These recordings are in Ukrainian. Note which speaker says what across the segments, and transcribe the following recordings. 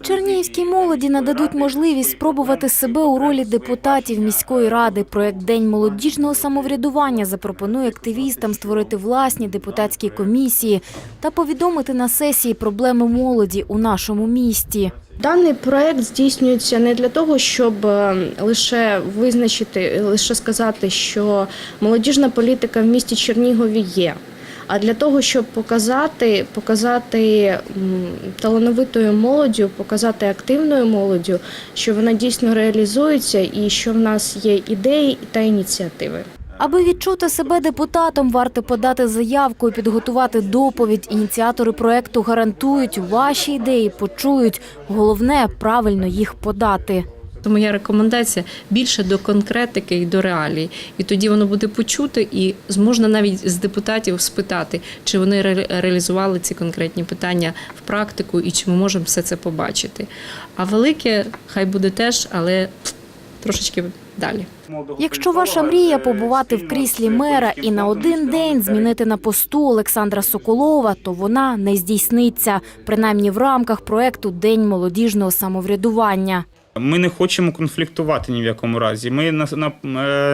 Speaker 1: Чернігівській молоді нададуть можливість спробувати себе у ролі депутатів міської ради. Проект День молодіжного самоврядування запропонує активістам створити власні депутатські комісії та повідомити на сесії проблеми молоді у нашому місті.
Speaker 2: Даний проект здійснюється не для того, щоб е, лише визначити, лише сказати, що молодіжна політика в місті Чернігові є. А для того, щоб показати, показати талановитою молоддю, показати активною молоддю, що вона дійсно реалізується і що в нас є ідеї та ініціативи.
Speaker 1: Аби відчути себе депутатом, варто подати заявку і підготувати доповідь. Ініціатори проекту гарантують, ваші ідеї почують. Головне правильно їх подати.
Speaker 3: То моя рекомендація більше до конкретики і до реалій. І тоді воно буде почуто, і можна навіть з депутатів спитати, чи вони ре- реалізували ці конкретні питання в практику і чи ми можемо все це побачити. А велике хай буде теж, але трошечки далі.
Speaker 1: Якщо ваша мрія побувати в кріслі мера і на один день змінити на посту Олександра Соколова, то вона не здійсниться, принаймні в рамках проекту День молодіжного самоврядування.
Speaker 4: Ми не хочемо конфліктувати ні в якому разі. Ми на, на,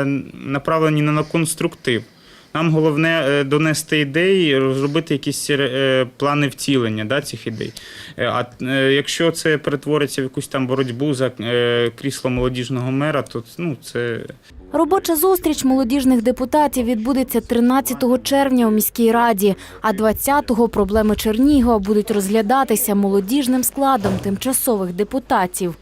Speaker 4: е, направлені на конструктив. Нам головне е, донести ідеї, розробити якісь е, плани втілення да, цих ідей. А якщо це перетвориться в якусь там боротьбу за крісло молодіжного мера, то ну, це
Speaker 1: Робоча зустріч молодіжних депутатів відбудеться 13 червня у міській раді, а 20-го проблеми Чернігова будуть розглядатися молодіжним складом тимчасових депутатів.